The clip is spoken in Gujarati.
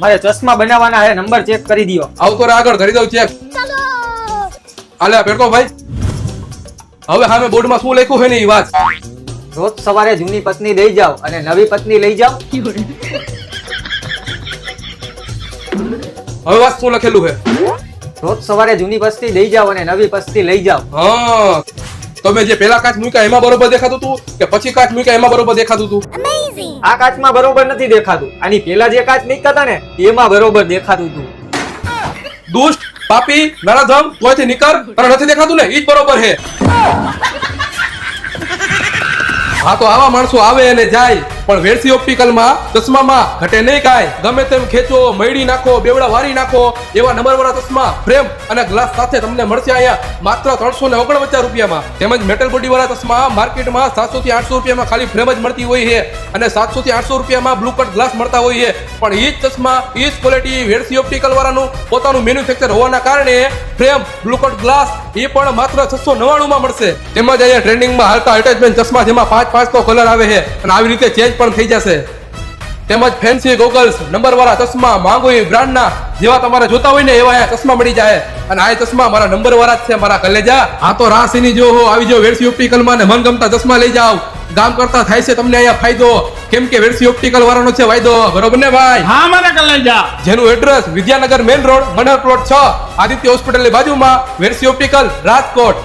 મારે ચશ્મા બનાવવાના હે નંબર ચેક કરી દ્યો. આવ તો આગળ કરી દઉં ચેક આલે આ ભાઈ. હવે સામે બોર્ડમાં શું લખ્યું હે ને એ વાત? રોજ સવારે જૂની પત્ની લઈ જાઓ અને નવી પત્ની લઈ જાઓ. હવે વાત શું લખેલું છે? રોજ સવારે જૂની પસ્તી લઈ જાઓ અને નવી પસ્તી લઈ જાઓ. હા. તમે જે પેલા કાચ મૂક્યા એમાં બરોબર દેખાતું હતું કે પછી કાચ મૂક્યા એમાં બરોબર દેખાતું હતું આ કાચમાં બરોબર નથી દેખાતું. આની પેલા જે કાચ નીકળતા હતા ને એમાં બરોબર દેખાતું હતું દુષ્ટ પાપી નરાધમ તોયથી નીકળ તને નથી દેખાતું ને? ઈ જ બરોબર છે. હા તો આવા માણસો આવે અને જાય. પણ વેરસી ઓપ્ટિકલમાં ચશ્મામાં ઘટે નહીં કાંઈ. ગમે તેમ ખેંચો મયડી નાખો, બેવડા વારી નાખો, એવા નંબરવાળા ચશ્મા, ફ્રેમ અને ગ્લાસ સાથે તમને મળશે અહીંયા માત્ર ત્રણસો ને ઓગણપચાસ રૂપિયામાં. તેમજ મેટલ બોડીવાળા ચશ્મા માર્કેટમાં સાતસો થી આઠસો રૂપિયામાં ખાલી ફ્રેમ જ મળતી હોય છે અને સાતસો થી આઠસો રૂપિયામાં બ્લુ કટ ગ્લાસ મળતા હોય છે. પણ એ જ ચશ્મા એ જ ક્વોલિટી વેરસી ઓપ્ટિકલ વાળાનું પોતાનું મેન્યુફેક્ચર હોવાના કારણે ફ્રેમ બ્લુ કટ ગ્લાસ એ પણ માત્ર છસો નવ્વાણું માં મળશે. તેમજ અહીંયા ટ્રેન્ડિંગમાં હાલતા એટેચમેન્ટ ચશ્મા જેમાં પાંચ પાંચ તો કલર આવે છે. અને આવી રીતે ચેન્જ પણ થઈ જશે. તેમજ ફેન્સી ગોગલ્સ નંબર વાળા ચશ્મા માંગો એ બ્રાન્ડના જેવા તમારે જોતા હોય ને એવા ચશ્મા મળી જાય. અને આ ચશ્મા મારા નંબર વાળા જ છે મારા કલેજા. આ તો રાસીની જો હો આવી જો વેરસી ઓપ્ટિકલમાં ને મનગમતા ચશ્મા લઈ જાઓ. ગામ કરતા થાય છે તમને અહીંયા ફાયદો. કેમ કે વેરસી ઓપ્ટિકલ વાળાનો છે વાયદો. બરોબર ને ભાઈ? હા મારા કલેજા. જેનું એડ્રેસ વિદ્યાનગર મેઇન રોડ મંડળ પ્લોટ છ આદિત્ય હોસ્પિટલની બાજુમાં વેરસી ઓપ્ટિકલ રાજકોટ.